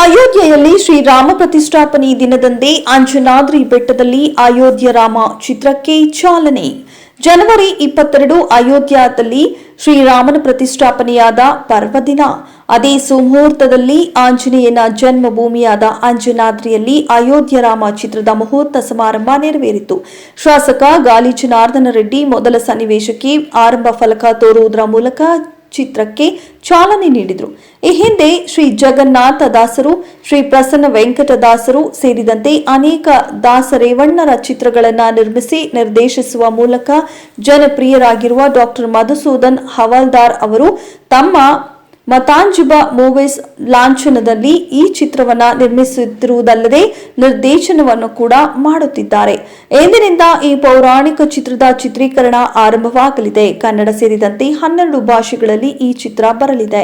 ಅಯೋಧ್ಯೆಯಲ್ಲಿ ಶ್ರೀರಾಮ ಪ್ರತಿಷ್ಠಾಪನೆ ದಿನದಂದೇ ಅಂಜನಾದ್ರಿ ಬೆಟ್ಟದಲ್ಲಿ ಅಯೋಧ್ಯ ರಾಮ ಚಿತ್ರಕ್ಕೆ ಚಾಲನೆ. ಜನವರಿ ಇಪ್ಪತ್ತೆರಡು ಅಯೋಧ್ಯದಲ್ಲಿ ಶ್ರೀರಾಮನ ಪ್ರತಿಷ್ಠಾಪನೆಯಾದ ಪರ್ವದಿನ. ಅದೇ ಸುಮುಹೂರ್ತದಲ್ಲಿ ಆಂಜನೇಯನ ಜನ್ಮಭೂಮಿಯಾದ ಅಂಜನಾದ್ರಿಯಲ್ಲಿ ಅಯೋಧ್ಯ ರಾಮ ಚಿತ್ರದ ಮುಹೂರ್ತ ಸಮಾರಂಭ ನೆರವೇರಿತು. ಶಾಸಕ ಗಾಲಿ ಜನಾರ್ದನ ರೆಡ್ಡಿ ಮೊದಲ ಸನ್ನಿವೇಶಕ್ಕೆ ಆರಂಭ ಫಲಕ ತೋರುವುದರ ಮೂಲಕ ಚಿತ್ರಕ್ಕೆ ಚಾಲನೆ ನೀಡಿದರು. ಈ ಹಿಂದೆ ಶ್ರೀ ಜಗನ್ನಾಥ ದಾಸರು, ಶ್ರೀ ಪ್ರಸನ್ನ ವೆಂಕಟದಾಸರು ಸೇರಿದಂತೆ ಅನೇಕ ದಾಸರೇವಣ್ಣರ ಚಿತ್ರಗಳನ್ನು ನಿರ್ಮಿಸಿ ನಿರ್ದೇಶಿಸುವ ಮೂಲಕ ಜನಪ್ರಿಯರಾಗಿರುವ ಡಾಕ್ಟರ್ ಮಧುಸೂದನ್ ಹವಾಲ್ದಾರ್ ಅವರು ತಮ್ಮ ಮತಾಂಜುಬ ಮೂವೀಸ್ ಲಾಂಛನದಲ್ಲಿ ಈ ಚಿತ್ರವನ್ನ ನಿರ್ಮಿಸುತ್ತಿರುವುದಲ್ಲದೆ ನಿರ್ದೇಶನವನ್ನು ಕೂಡ ಮಾಡುತ್ತಿದ್ದಾರೆ. ಎಂದಿನಿಂದ ಈ ಪೌರಾಣಿಕ ಚಿತ್ರದ ಚಿತ್ರೀಕರಣ ಆರಂಭವಾಗಲಿದೆ. ಕನ್ನಡ ಸೇರಿದಂತೆ ಹನ್ನೆರಡು ಭಾಷೆಗಳಲ್ಲಿ ಈ ಚಿತ್ರ ಬರಲಿದೆ.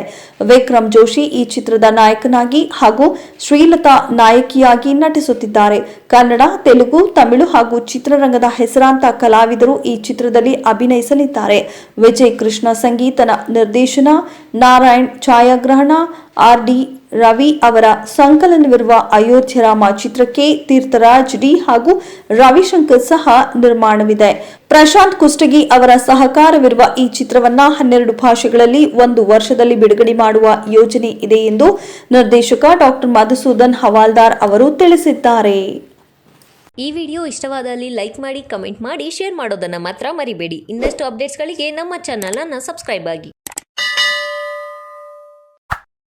ವಿಕ್ರಮ್ ಜೋಶಿ ಈ ಚಿತ್ರದ ನಾಯಕನಾಗಿ ಹಾಗೂ ಶ್ರೀಲತಾ ನಾಯಕಿಯಾಗಿ ನಟಿಸುತ್ತಿದ್ದಾರೆ. ಕನ್ನಡ, ತೆಲುಗು, ತಮಿಳು ಹಾಗೂ ಚಿತ್ರರಂಗದ ಹೆಸರಾಂತ ಕಲಾವಿದರು ಈ ಚಿತ್ರದಲ್ಲಿ ಅಭಿನಯಿಸಲಿದ್ದಾರೆ. ವಿಜಯ್ ಕೃಷ್ಣ ಸಂಗೀತನ ನಿರ್ದೇಶನ, ನಾರಾಯಣ್ ಛಾಯಾಗ್ರಹಣ, ಆರ್ ಡಿ ರವಿ ಅವರ ಸಂಕಲನವಿರುವ ಅಯೋಧ್ಯ ರಾಮ ಚಿತ್ರಕ್ಕೆ ತೀರ್ಥರಾಜ್ ಡಿ ಹಾಗೂ ರವಿಶಂಕರ್ ಸಹ ನಿರ್ಮಾಣವಿದೆ. ಪ್ರಶಾಂತ್ ಕುಷ್ಟಗಿ ಅವರ ಸಹಕಾರವಿರುವ ಈ ಚಿತ್ರವನ್ನ ಹನ್ನೆರಡು ಭಾಷೆಗಳಲ್ಲಿ ಒಂದು ವರ್ಷದಲ್ಲಿ ಬಿಡುಗಡೆ ಮಾಡುವ ಯೋಜನೆ ಇದೆ ಎಂದು ನಿರ್ದೇಶಕ ಡಾಕ್ಟರ್ ಮಧುಸೂದನ್ ಹವಾಲ್ದಾರ್ ಅವರು ತಿಳಿಸಿದ್ದಾರೆ. ಈ ವಿಡಿಯೋ ಇಷ್ಟವಾದಲ್ಲಿ ಲೈಕ್ ಮಾಡಿ, ಕಮೆಂಟ್ ಮಾಡಿ, ಶೇರ್ ಮಾಡೋದನ್ನು ಮಾತ್ರ ಮರಿಬೇಡಿ. ಇನ್ನಷ್ಟು ಅಪ್ಡೇಟ್ಸ್ಗಳಿಗೆ ನಮ್ಮ ಚಾನಲನ್ನು ಸಬ್ಸ್ಕ್ರೈಬ್ ಆಗಿ.